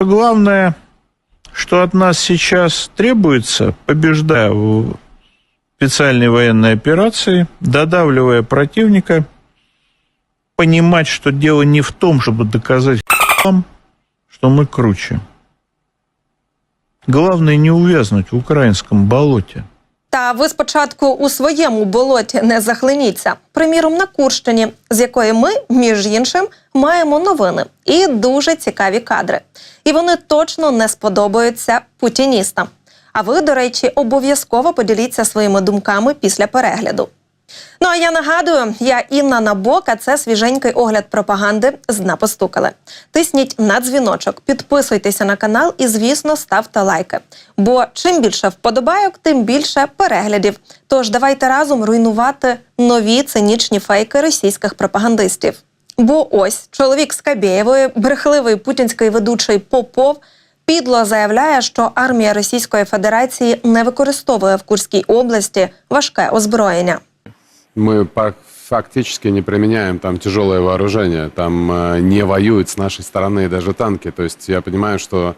Главное, что от нас сейчас требуется, побеждая в специальной военной операции, додавливая противника, понимать, что дело не в том, чтобы доказать вам, что мы круче. Главное не увязнуть в украинском болоте. Та ви спочатку у своєму болоті не захлиніться. Приміром, на Курщині, з якої ми, між іншим, маємо новини і дуже цікаві кадри. І вони точно не сподобаються путіністам. А ви, до речі, обов'язково поділіться своїми думками після перегляду. Ну а я нагадую, я Інна Набок, а це свіженький огляд пропаганди з «Дна постукали. Тисніть на дзвіночок, підписуйтеся на канал і, звісно, ставте лайки. Бо чим більше вподобайок, тим більше переглядів. Тож давайте разом руйнувати нові цинічні фейки російських пропагандистів. Бо ось чоловік з Кабєєвої, брехливий путінський ведучий Попов, підло заявляє, що армія Російської Федерації не використовує в Курській області важке озброєння. Мы пак- фактически не применяем там тяжелое вооружение, там э, не воюют с нашей стороны даже танки. То есть я понимаю, что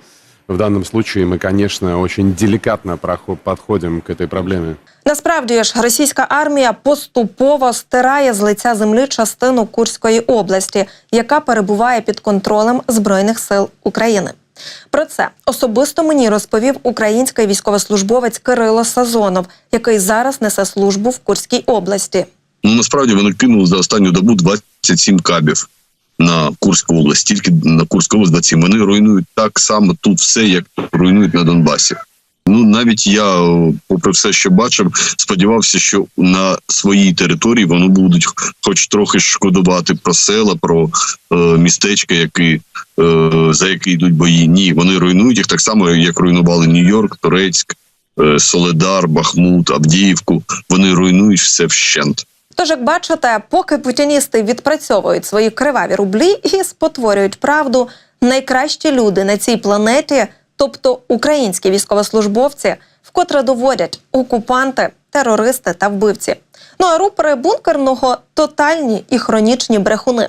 в данном случае мы, конечно, очень деликатно прохо- подходим к этой проблеме. Насправді ж російська армія поступово стирає з лиця землі частину Курської області, яка перебуває під контролем збройних сил України. Про це особисто мені розповів український військовослужбовець Кирило Сазонов, який зараз несе службу в Курській області. Ну насправді вони кинули за останню добу 27 кабів на Курську область. Тільки на Курську область 27. Вони руйнують так само тут все, як руйнують на Донбасі. Ну навіть я, попри все, що бачив, сподівався, що на своїй території вони будуть хоч трохи шкодувати про села, про е, містечка, які, е, за які йдуть бої. Ні, вони руйнують їх так само, як руйнували Нью-Йорк, Турецьк, е, Соледар, Бахмут, Авдіївку. Вони руйнують все вщент. Тож, як бачите, поки путіністи відпрацьовують свої криваві рублі і спотворюють правду, найкращі люди на цій планеті, тобто українські військовослужбовці, вкотре доводять окупанти, терористи та вбивці. Ну а рупори бункерного тотальні і хронічні брехуни.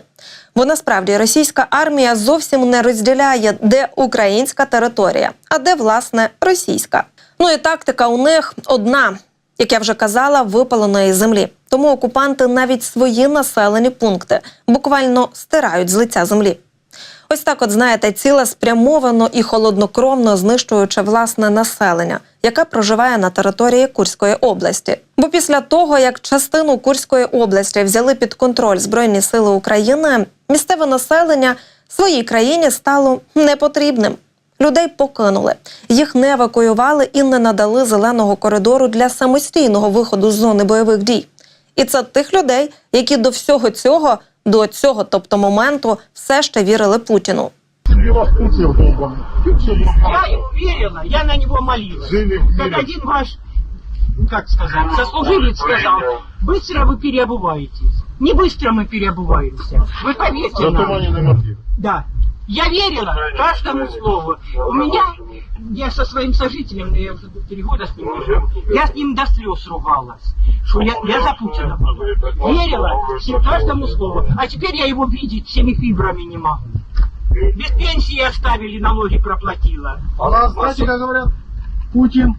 Бо насправді російська армія зовсім не розділяє, де українська територія, а де власне російська. Ну і тактика у них одна як я вже казала, випаленої землі. Тому окупанти навіть свої населені пункти буквально стирають з лиця землі. Ось так, от знаєте, цілеспрямовано і холоднокровно знищуючи власне населення, яке проживає на території Курської області. Бо після того, як частину Курської області взяли під контроль Збройні сили України, місцеве населення своїй країні стало непотрібним. Людей покинули, їх не евакуювали і не надали зеленого коридору для самостійного виходу з зони бойових дій. І це тих людей, які до всього цього, до цього, тобто моменту, все ще вірили Путіну. Я верила, я на него молилась. Жили в мире. Как один ваш, ну, как сказать, сослуживец сказал, быстро вы переобуваетесь. Не быстро мы переобуваемся. Вы поверьте нам. Да. Я верила каждому слову. У меня, я со своим сожителем, я уже три года с ним живу, я с ним до слез ругалась, что я, я за Путина была. Верила всем- каждому слову. А теперь я его видеть всеми фибрами не могу. Без пенсии оставили, налоги проплатила. А нас, знаете, как говорят? Путин.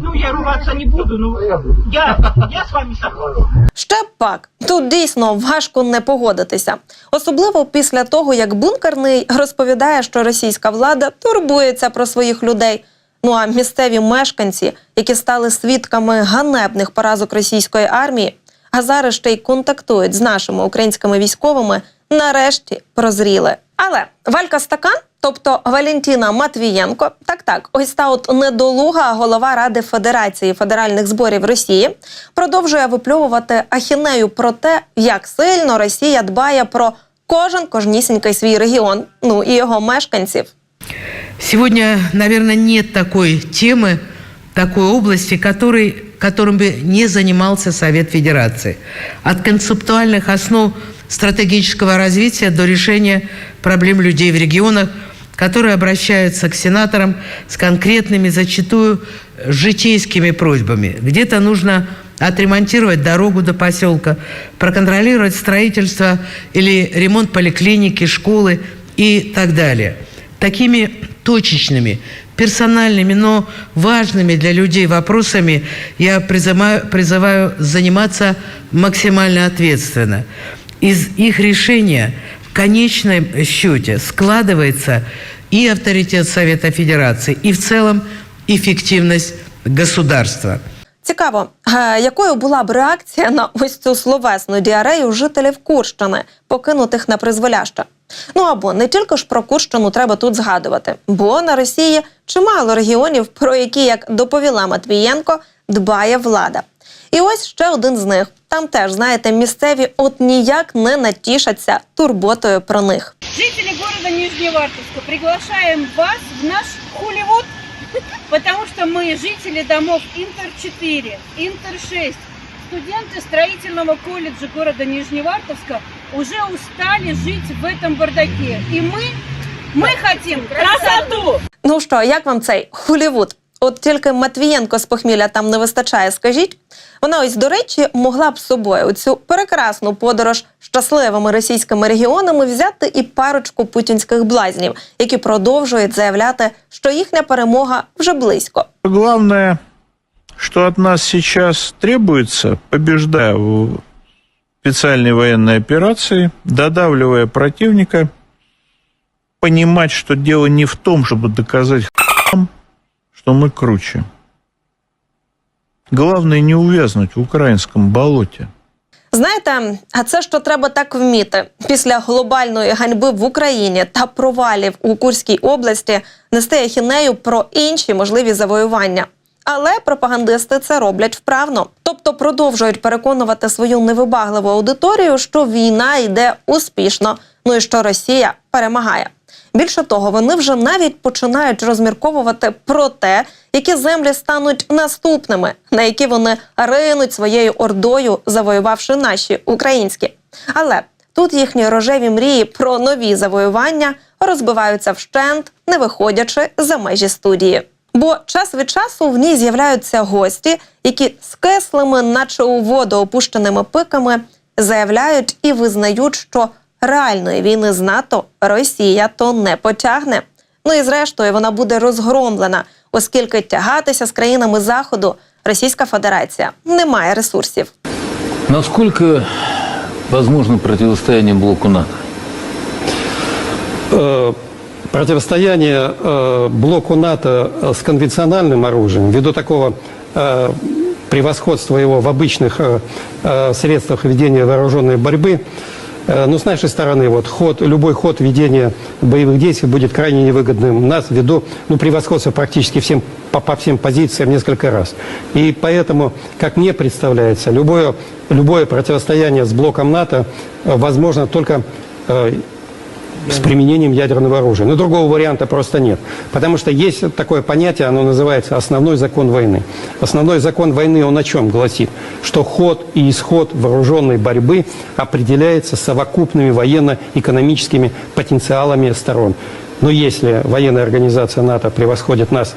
Ну, я ругаться не буду, ну, я, я с вами согласен. Ще б пак тут дійсно важко не погодитися, особливо після того, як бункерний розповідає, що російська влада турбується про своїх людей. Ну а місцеві мешканці, які стали свідками ганебних поразок російської армії, а зараз ще й контактують з нашими українськими військовими, нарешті прозріли. Але Валька Стакан, тобто Валентіна Матвієнко, так так, ось та от недолуга голова Ради Федерації федеральних зборів Росії, продовжує випльовувати ахінею про те, як сильно Росія дбає про кожен кожнісінький свій регіон, ну і його мешканців. Сегодня, наверное, нет такой темы, такой области, которой, которым бы не занимался Совет Федерации. От концептуальных основ стратегического развития до решения проблем людей в регионах, которые обращаются к сенаторам с конкретными, зачастую житейскими просьбами. Где-то нужно отремонтировать дорогу до поселка, проконтролировать строительство или ремонт поликлиники, школы и так далее – такими точечными, персональными, но важными для людей вопросами я призываю, призываю заниматься максимально ответственно. Из их решения в конечном счете складывается и авторитет Совета Федерации, и в целом эффективность государства. Цікаво, е, якою була б реакція на ось цю словесну діарею жителів Курщини, покинутих на призволяще? Ну або не тільки ж про Курщину треба тут згадувати, бо на Росії чимало регіонів, про які, як доповіла Матвієнко, дбає влада. І ось ще один з них. Там теж, знаєте, місцеві от ніяк не натішаться турботою про них. Жители города Нижневартовска, приглашаем вас в наш Холливуд, потому что мы жители домов Интер-4, Интер-6, студенты строительного колледжа города Нижневартовска уже устали жить в этом бардаке. И мы, мы хотим красоту! Ну що, як вам цей Холівуд? От тільки Матвієнко з похмілля там не вистачає, скажіть. Вона ось, до речі, могла б з собою у цю прекрасну подорож щасливими російськими регіонами взяти і парочку путінських блазнів, які продовжують заявляти, що їхня перемога вже близько. Главное, что от нас сейчас требуется, побеждая в специальной военной операции, додавливая противника, понимать, что дело не в том, чтобы доказать что мы круче. Главное не увязнуть в украинском болоте. Знаєте, а це що треба так вміти після глобальної ганьби в Україні та провалів у Курській області нести ахінею про інші можливі завоювання. Але пропагандисти це роблять вправно, тобто продовжують переконувати свою невибагливу аудиторію, що війна йде успішно, ну і що Росія перемагає. Більше того, вони вже навіть починають розмірковувати про те, які землі стануть наступними, на які вони ринуть своєю ордою, завоювавши наші українські. Але тут їхні рожеві мрії про нові завоювання розбиваються вщент, не виходячи за межі студії. Бо час від часу в ній з'являються гості, які з кислими, наче у воду опущеними пиками, заявляють і визнають, що реальної війни з НАТО Росія то не потягне. Ну і зрештою вона буде розгромлена, оскільки тягатися з країнами Заходу Російська Федерація не має ресурсів. Насколько возможно противостояние блоку НАТО? Э, противостояние э, блоку НАТО с конвенциональным оружием, ввиду такого э, превосходства его в обычных э, э, средствах ведения вооруженной борьбы, э, ну, с нашей стороны, вот, ход, любой ход ведения боевых действий будет крайне невыгодным нас ввиду ну, превосходства практически всем, по, по всем позициям несколько раз. И поэтому, как мне представляется, любое, любое противостояние с блоком НАТО э, возможно только э, с применением ядерного оружия. Но другого варианта просто нет. Потому что есть такое понятие, оно называется основной закон войны. Основной закон войны, он о чем гласит? Что ход и исход вооруженной борьбы определяется совокупными военно-экономическими потенциалами сторон. Но если военная организация НАТО превосходит нас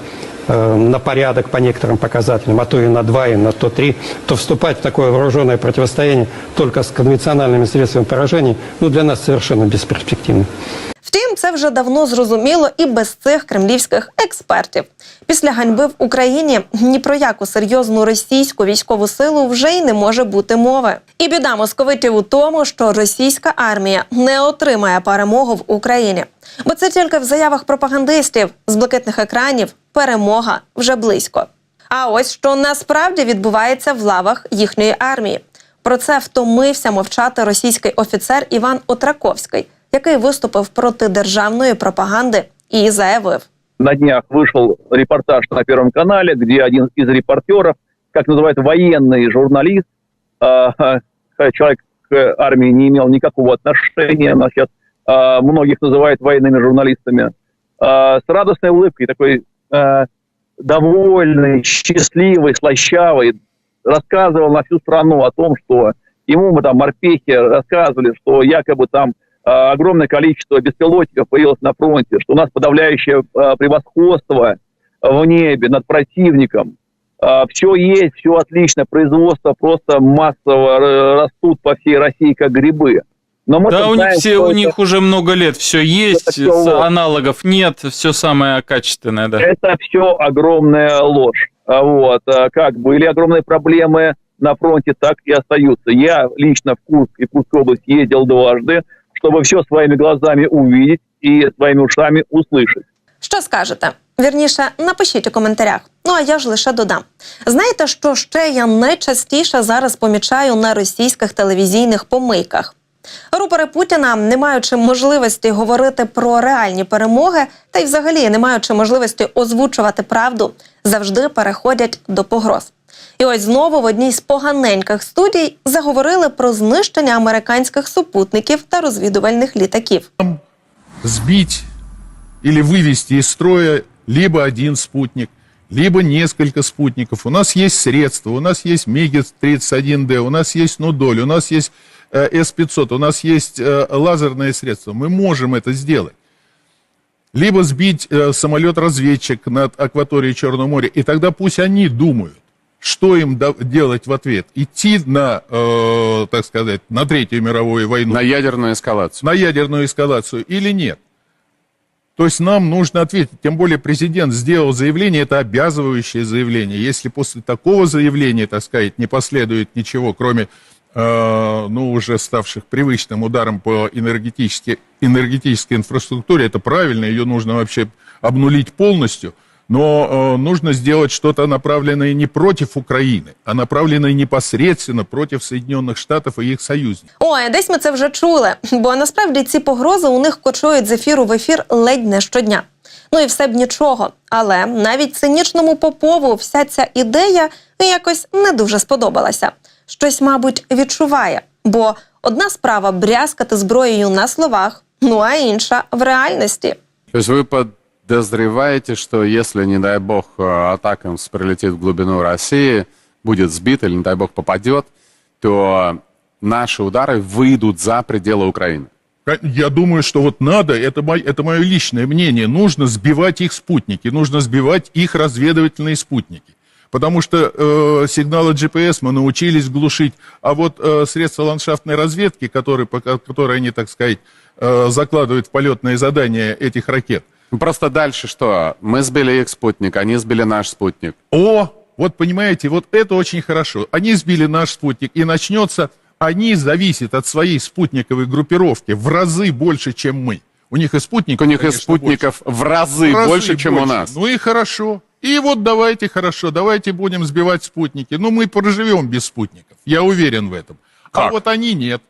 на порядок по некоторым показателям, а то и на два, и на то три, то вступать в такое вооруженное противостояние только с конвенциональными средствами поражения, ну, для нас совершенно бесперспективно. Втім, це вже давно зрозуміло і без цих кремлівських експертів. Після ганьби в Україні ні про яку серйозну російську військову силу вже й не може бути мови. І біда московитів у тому, що російська армія не отримає перемогу в Україні. Бо це тільки в заявах пропагандистів з блакитних екранів перемога вже близько. А ось що насправді відбувається в лавах їхньої армії. Про це втомився мовчати російський офіцер Іван Отраковський, який виступив проти державної пропаганди і заявив. на днях вышел репортаж на Первом канале, где один из репортеров, как называют военный журналист, э, э, человек к армии не имел никакого отношения, но сейчас э, многих называют военными журналистами, э, с радостной улыбкой, такой э, довольный, счастливый, слащавый, рассказывал на всю страну о том, что ему мы там морпехи рассказывали, что якобы там э, огромное количество беспилотников появилось на фронте, что у нас подавляющее э, превосходство в небе над противником. все есть, все отлично, производство просто массово э, растут по всей России как грибы. Но мы Да, у них все, у это- них уже много лет все есть, ложь. аналогов нет, все самое качественное, да. Это все огромная ложь. А Вот. Как были огромные проблемы на фронте, так и остаются. Я лично в Курск и Курскую область ездил дважды, чтобы все своими глазами увидеть и своими ушами услышать. Що скажете? Вірніше, напишіть у коментарях. Ну а я ж лише додам. Знаєте, що ще я найчастіше зараз помічаю на російських телевізійних помийках? Рупори Путіна, не маючи можливості говорити про реальні перемоги, та й взагалі не маючи можливості озвучувати правду, завжди переходять до погроз. І ось знову в одній з поганеньких студій заговорили про знищення американських супутників та розвідувальних літаків. сбить или вывести из строя либо один спутник, либо несколько спутников. У нас есть средства, у нас есть Меги-31Д, у нас есть Нудоль, у нас есть э, С-500, у нас есть э, лазерные средства. Мы можем это сделать. Либо сбить э, самолет-разведчик над акваторией Черного моря, и тогда пусть они думают, Что им делать в ответ. Идти на, э, так сказать, на Третью мировую войну На ядерную эскалацию. на ядерную эскалацию или нет. То есть нам нужно ответить. Тем более президент сделал заявление, это обязывающее заявление. Если после такого заявления, так сказать, не последует ничего, кроме, э, ну, уже ставших привычным ударом по энергетической, энергетической инфраструктуре, это правильно, ее нужно вообще обнулить полностью. Но э, нужно сделать что-то направленное не против Украины, а направленное непосредственно против Соединенных Штатов и их союзников. Ой, десь ми це вже чули, бо насправді ці погрози у них кочують з ефіру в ефір ледь не щодня. Ну і все б нічого. Але навіть цинічному попову вся ця ідея якось не дуже сподобалася. Щось, мабуть, відчуває. Бо одна справа брязкати зброєю на словах, ну а інша в реальності. То есть вы подозреваете, что если, не дай бог, э, атакамс прилетит в глубину России, будет сбит или, не дай бог, попадет, то наши удары выйдут за пределы Украины. Я думаю, что вот надо, это, мой, это мое личное мнение, нужно сбивать их спутники, нужно сбивать их разведывательные спутники. Потому что э, сигналы GPS мы научились глушить, а вот э, средства ландшафтной разведки, которые, которые они, так сказать, э, закладывают в полетные задания этих ракет, Просто дальше что? Мы сбили их спутник, они сбили наш спутник. О, вот понимаете, вот это очень хорошо. Они сбили наш спутник, и начнется, они зависят от своей спутниковой группировки в разы больше, чем мы. У них и спутников, У них и конечно, спутников в разы, В разы больше, чем у нас. Ну и хорошо. И вот давайте хорошо, давайте будем сбивать спутники. Ну мы проживем без спутников, я уверен в этом. А Как? вот они нет.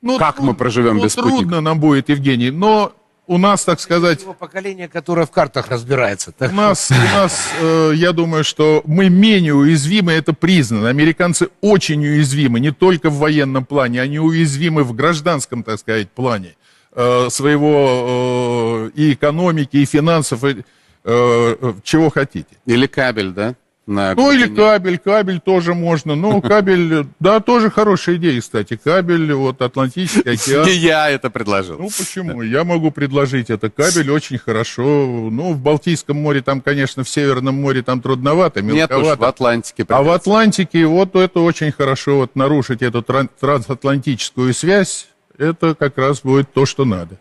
Ну, Как мы проживем ну, без спутников? Трудно нам будет, Евгений, но у нас, так сказать, Его поколение, которое в картах разбирается. Так у нас, у нас э, я думаю, что мы менее уязвимы, это признано. Американцы очень уязвимы, не только в военном плане, они уязвимы в гражданском, так сказать, плане э, своего э, и экономики, и финансов, и, э, э, чего хотите. Или кабель, да? На Ну или кабель, кабель тоже можно. Ну, кабель, да, тоже хорошая идея, кстати. Кабель, вот Атлантический океан. И я это предложил. Ну почему? Я могу предложить это. Кабель очень хорошо. Ну, в Балтийском море, там, конечно, в Северном море там трудновато, Нет уж, в мелковато. Атлантике. а в придется. Атлантике вот это очень хорошо. Вот нарушить эту тран- трансатлантическую связь, это как раз будет то, что надо.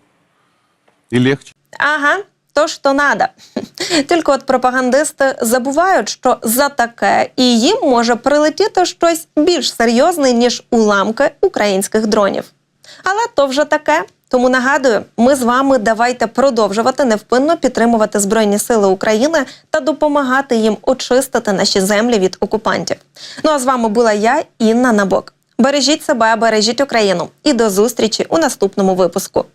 И легче. Ага, то що надо. Тільки от пропагандисти забувають, що за таке і їм може прилетіти щось більш серйозне, ніж уламки українських дронів. Але то вже таке. Тому нагадую, ми з вами давайте продовжувати невпинно підтримувати Збройні Сили України та допомагати їм очистити наші землі від окупантів. Ну а з вами була я, Інна Набок. Бережіть себе, бережіть Україну і до зустрічі у наступному випуску.